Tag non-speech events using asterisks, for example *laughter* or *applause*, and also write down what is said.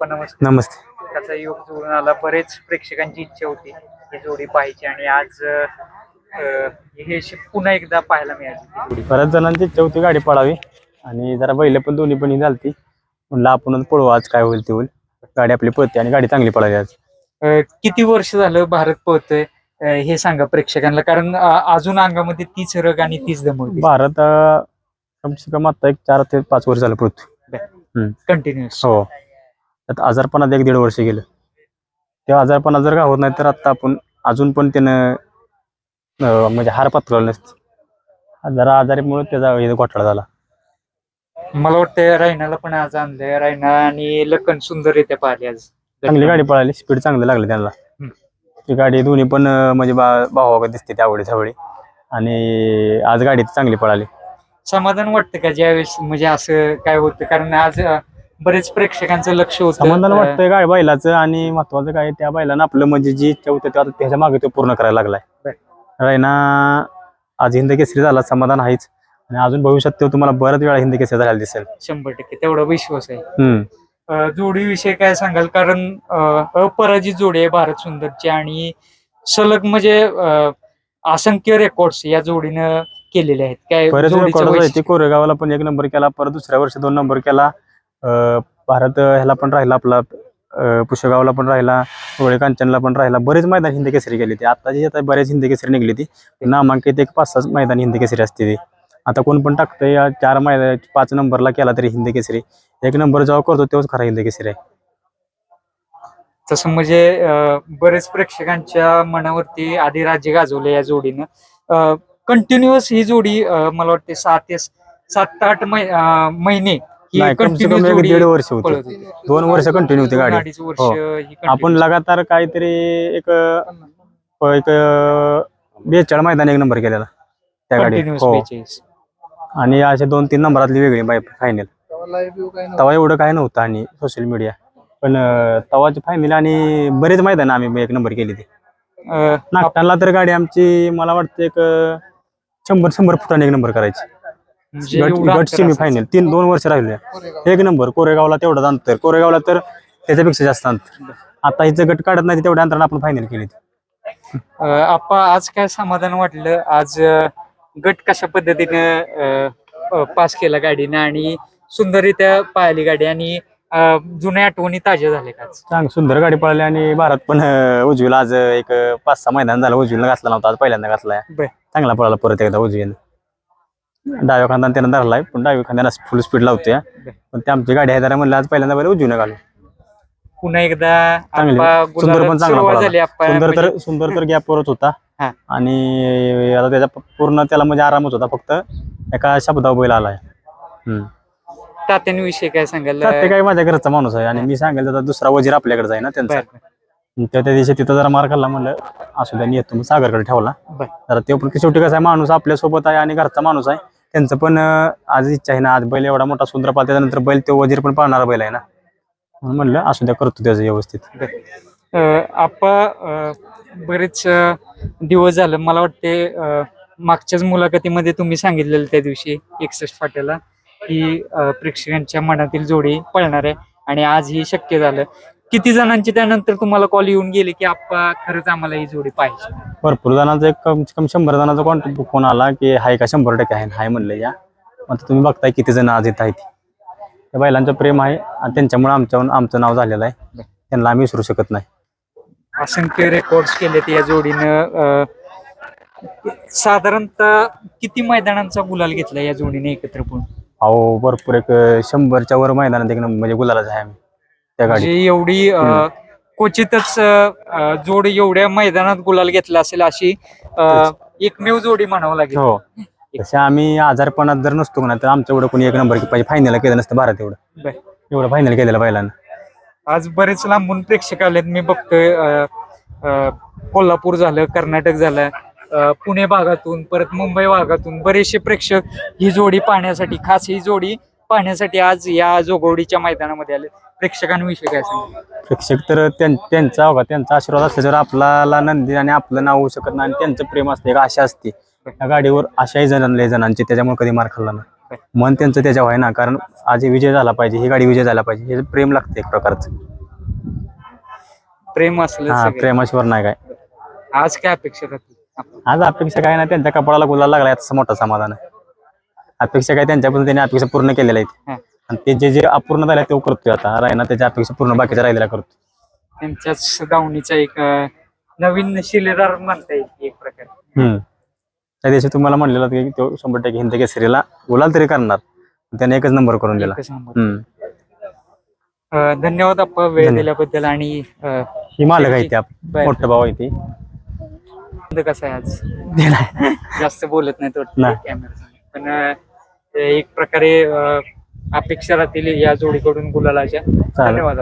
नमस्ते. नमस्ते. त्याचा योग जुळून आला बरेच प्रेक्षकांची इच्छा होती ही जोडी पाहायची आणि आज अं, हे श- पुन्हा एकदा पाहायला मिळाली ती जोडी. बऱ्याच जणांची इच्छा होती गाडी पळावी आणि जरा बैल पण दोन्ही पण ही झालती म्हणलं आपणच पळू आज काय होईल ते होईल. गाडी आपली पळते आणि गाडी चांगली पळावी आज. अं, किती वर्ष झालं भारत पळतोय? अं, हे सांगा प्रेक्षकांना कारण अं, अजून अंगामध्ये तीच रग आणि तीच दमवती भारत अं, कम से कम आता एक चार ते पाच वर्ष झालं पळतो कंटिन्युअस हो. त्यात आजारपणात एक दीड वर्ष गेलं. ते आजारपणा जर का होत नाही तर आता आपण अजून पण त्यानं म्हणजे हार पत्करला नसते. जरा आजारीमुळे त्याचा घोटाळा झाला. मला वाटतं रायनाला पण आज आणलंय. रायना आणि लखन सुंदररित्या पाहिली आज. चांगली गाडी पळाली. स्पीड चांगलं लागलं त्यांना. ती गाडी दोन्ही पण म्हणजे बा भावा दिसते त्यावडी सावळी आणि आज गाडी चांगली पळाली. समाधान वाटतं का ज्यावेळेस म्हणजे असं काय होतं? कारण आज बरेच प्रेक्षकांचं लक्ष होतं. समाधान वाटतंय गाडी बैलाचं आणि महत्वाचं काय त्या बैलानं आपलं म्हणजे जी इच्छा होती ते आता त्याच्यामागे तो पूर्ण करायला लागलाय. रायना आज हिंद केसरी झाला समाधान आहेच. आणि अजून भविष्यात तो तुम्हाला बऱ्याच वेळा हिंद केसरी झालेला दिसेल. शंभर टक्के तेवढा विश्वास आहे. हम्म. अं, जोडीविषयी काय सांगाल? कारण अं, अपराजित जोडी आहे भारत सुंदरची आणि सलग म्हणजे अं, असंख्य रेकॉर्ड्स या जोडीनं केलेले आहेत. काय बरेच जोडीचं वैशिष्ट्य? कोरेगावला पण एक नंबर केला परत दुसऱ्या वर्षी दोन नंबर केला. भारत ह्याला पण राहिला आपला पुष्यगावला पण राहिला डोळे कांचनला पण राहिला. बरेच मैदान हिंदी केसरी गेली ती. आता जी आता बरेच हिंदी केसरी निघली ती नामांकित एक पाच सहा मैदान हिंद केसरी असते ती. आता कोण पण टाकतंय या चार मैदान पाच नंबरला केला तरी हिंद केसरी. एक नंबर जेव्हा करतो तेव्हाच खरा हिंद केसरी आहे. तसं म्हणजे बरेच प्रेक्षकांच्या मनावरती आधी राज्य गाजवले या जोडीनं. कंटिन्युअस ही जोडी मला वाटते सात ते सात आठ महिने नाही कम से कम एक दीड वर्ष होती. दोन वर्ष कंटिन्यू होती गाडी. हो. आपण लगातार काहीतरी एक बेचाळ मैदान एक नंबर केलेला त्या गाडी हो. 42. आणि अशा दोन तीन नंबरातली वेगळी बाय फायनल तेव्हा एवढं काय नव्हतं आणि सोशल मीडिया पण अं, तेव्हाची फायनल आणि बरेच मैदान आम्ही एक नंबर केली ती. नागटाला तर गाडी आमची मला वाटतं एक शंभर शंभर फुटाने एक नंबर करायची. गट एवढं गट अंतर सेमी असायचं. फायनल तीन दोन वर्ष राहिले. एक नंबर कोरेगावला तेवढं अंतर. कोरेगावला तर त्याच्यापेक्षा जास्त अंतर. आता हिचं गट काढत नाही तेवढ्या अंतराने आपण फायनल केली. आप्पा आज काय समाधान वाटलं? आज गट कशा पद्धतीनं पास केला गाडीनं आणि सुंदररित्या पाहिली गाडी आणि जुन्या आठवणी ताज्या झाल्या का? चांग सुंदर गाडी पळाली आणि भारत पण उजवीला आज एक पाच सहा मैदान झालं. उजवीला घातला नव्हता आज पहिल्यांदा घातलाय. चांगला पळाला परत एकदा उजवीनं. डाव्या खांदा त्यानं धरलाय पण डाव्या खांद्याला फुल स्पीड लावतोय. पण ते आमची गाडी आहे म्हणलं आज पहिल्यांदा पहिले उजवीनं घालू पुन्हा एकदा चांगली. सुंदर पण चांगला पळाला. सुंदर म्हणजे तर सुंदर तर गॅपवरच होता हा. आणि आता त्याचा पूर्ण त्याला म्हणजे आरामच होता फक्त एका शब्दावर बैल आलाय हम्म. तात्यांविषयी काय सांगाल तर ते काही माझ्या घरचा माणूस आहे आणि मी सांगेल तर दुसरा वजीर आपल्याकडे आहे ना त्यांचा बर. त्या त्या दिवशी तिथं जरा मार खाल्ला म्हणलं असू द्या येतो मग सागरकडे ठेवला. जरा ते पण शेवटी कसं आहे माणूस आपल्यासोबत आहे आणि घरचा माणूस आहे. त्यांचं पण आज इच्छा आहे ना आज बैल एवढा मोठा सुंदर पाल त्याच्यानंतर बैल तो वजीर पण पाळणारा बैल आहे ना. म्हणून म्हणलं असू द्या करतो त्याचं व्यवस्थित. अं, बरेच दिवस झालं. मला वाटते मागच्याच मुलाखतीमध्ये तुम्ही सांगितलेलं त्या दिवशी एकसष्ट फाट्याला की प्रेक्षकांच्या मनातील जोडी पळणार आहे आणि आज ही शक्य झालं. किती जणांची त्यानंतर तुम्हाला कॉल येऊन गेले की आप्पा खरंच आम्हाला ही जोडी पाहिजे. भरपूर जणांचा एक कम कम शंभर जणांचा कॉन्टॅक्ट फोन आला की हाय का शंभर टक्के आहे हाय म्हणलं या. आता तुम्ही बघताय किती जण आज येत आहेत त्या बैलांचं प्रेम आहे आणि त्यांच्यामुळे आमच्या आमचं नाव झालेलं आहे. त्यांना आम्ही विसरू शकत नाही. असंख्य रेकॉर्ड्स केलेत या जोडीनं. अं, साधारणतः किती मैदानांचा गुलाल घेतला या जोडीने एकत्र पण? अहो भरपूर एक अं, शंभरच्या वर मैदानात एक नंबर म्हणजे गुलालाच आहे आम्ही. त्या गाडी म्हणजे एवढी अं, क्वचितच अं, जोड एवढ्या मैदानात गुलाल घेतला असेल अशी अं, एकमेव जोडी म्हणावं लागेल. हो. तसे आम्ही आजारपणात जर नसतो ना तर आमचं एवढं कोणी एक नंबर पाहिजे फायनल केलं नसतं भारत एवढं. बर. एवढं फायनल केलेलं बैलानं आज बरेच लांबून प्रेक्षक आलेत मी बघतोय अं, अं, कोल्हापूर झालं कर्नाटक झालं अं, पुणे भागातून परत मुंबई भागातून बरेचसे प्रेक्षक ही जोडी पाहण्यासाठी खास ही जोडी पाहण्यासाठी आज या जोगवडीच्या मैदानामध्ये आले. प्रेक्षकांविषयी काय सांगा प्रेक्षक तर त्यां- त्यांचा बघा त्यांचा आशीर्वाद असल्याच्यावर आपल्याला नंदी आणि आपलं नाव होऊ शकत नाही आणि त्यांचं प्रेम असते एक आशा असते. त्या गाडीवर आशाही जणांना जणांची त्याच्यामुळे कधी मार खाल्ला नाही. मन त्यांचं त्याच्यावर आहे ना कारण आज हे विजय झाला पाहिजे ही गाडी विजय झाला पाहिजे हे प्रेम लागते एक प्रकारचं. प्रेम असलं हा सगळं. प्रेमाशिवर नाही काय. आज काय अपेक्षा राहतील? आज अपेक्षा काय ना त्यांच्या कपाळाला गुलाल लागला याचं मोठं समाधान आहे. अपेक्षा काय त्यांच्यापासून त्यांनी अपेक्षा पूर्ण केलेल्या आहेत. आणि ते जे जे अपूर्ण झाले ते करतोय आता रायना त्याच्या अपेक्षा पूर्ण बाकीच्या राहिलेल्या करतो त्यांच्याच दावणीचा एक अं, नवीन शिलेदार म्हणता येईल एक प्रकारे हम्म त्या दिवशी तुम्हाला म्हणलेलं होतं की तो शंभर टक्के हिंद केसरीला गुलाल तरी करणार त्याने एकच नंबर करून दिला एकच नंबर. हम्म अं, धन्यवाद आपण वेळ. दिल्याबद्दल आणि अं, ही मालक आहे ती आप- बर. मोठं भाऊ आहे ती कसा आहे आज. *laughs* जास्त बोलत नाही तो नाही. कॅमेरा पण अं, एक प्रकारे अं, अपेक्षा राहतील या जोडीकडून गुलालाच्या. धन्यवाद